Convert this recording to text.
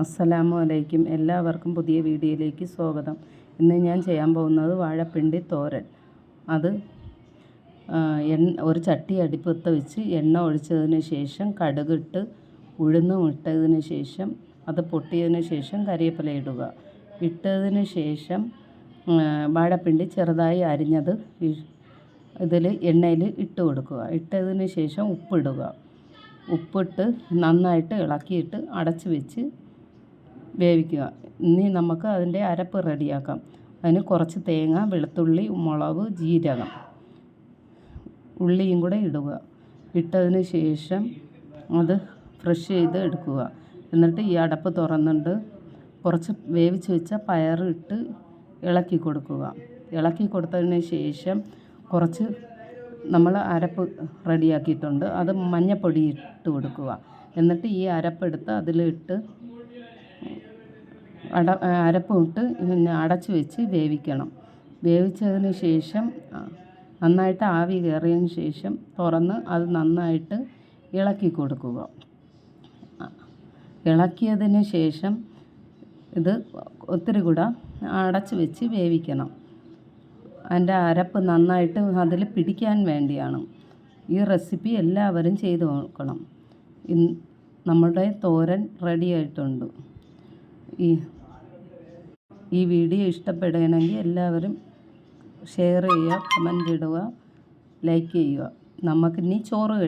അസ്സലാമു അലൈക്കും എല്ലാവർക്കും പുതിയ വീഡിയോയിലേക്ക് സ്വാഗതം. ഇന്ന് ഞാൻ ചെയ്യാൻ പോകുന്നത് വാഴപ്പിണ്ടി തോരൻ. അത് എണ്ണ ഒരു ചട്ടി അടുപ്പത്ത് വെച്ച് എണ്ണ ഒഴിച്ചതിന് ശേഷം കടുകിട്ട് ഉഴുന്ന് ഇട്ടതിന് ശേഷം അത് പൊട്ടിയതിന് ശേഷം കരിയപ്പില ഇടുക. ഇട്ടതിന് ശേഷം വാഴപ്പിണ്ടി ചെറുതായി അരിഞ്ഞത് ഇതിൽ എണ്ണയിൽ ഇട്ട് കൊടുക്കുക. ഇട്ടതിന് ശേഷം ഉപ്പിടുക. ഉപ്പിട്ട് നന്നായിട്ട് ഇളക്കിയിട്ട് അടച്ച് വെച്ച് വേവിക്കുക. ഇനി നമുക്ക് അതിന്റെ അരപ്പ് റെഡിയാക്കാം. അതിന് കുറച്ച് തേങ്ങ വെളുത്തുള്ളി മുളക് ജീരകം ഉള്ളിയും കൂടെ ഇടുക. ഇട്ടതിന് ശേഷം അത് ഫ്രഷ് ചെയ്ത് എടുക്കുക. എന്നിട്ട് ഈ അടപ്പ് തുറന്നിട്ട് കുറച്ച് വേവിച്ച് വെച്ച പയറിട്ട് ഇളക്കി കൊടുക്കുക. ഇളക്കി കൊടുത്തതിന് ശേഷം കുറച്ച് നമ്മൾ അരപ്പ് റെഡിയാക്കിയിട്ടുണ്ട്. അത് മഞ്ഞപ്പൊടി ഇട്ട് കൊടുക്കുക. എന്നിട്ട് ഈ അരപ്പെടുത്ത് അതിലിട്ട് അട അരപ്പും ഇട്ട് പിന്നെ അടച്ച് വെച്ച് വേവിക്കണം. വേവിച്ചതിന് ശേഷം നന്നായിട്ട് ആവി കയറിയതിന് ശേഷം തുറന്ന് അത് നന്നായിട്ട് ഇളക്കി കൊടുക്കുക. ഇളക്കിയതിന് ശേഷം ഇത് ഒത്തിരി കൂടെ അടച്ച് വെച്ച് വേവിക്കണം. അതിന്റെ അരപ്പ് നന്നായിട്ട് അതിൽ പിടിക്കാൻ വേണ്ടിയാണ്. ഈ റെസിപ്പി എല്ലാവരും ചെയ്തു നോക്കണം. നമ്മുടെ തോരൻ റെഡി ആയിട്ടുണ്ട്. ഈ ഈ വീഡിയോ ഇഷ്ടപ്പെടുകയാണെങ്കിൽ എല്ലാവരും ഷെയർ ചെയ്യുക കമന്റ് ഇടുക ലൈക്ക് ചെയ്യുക. നമുക്കിനി ചോറ്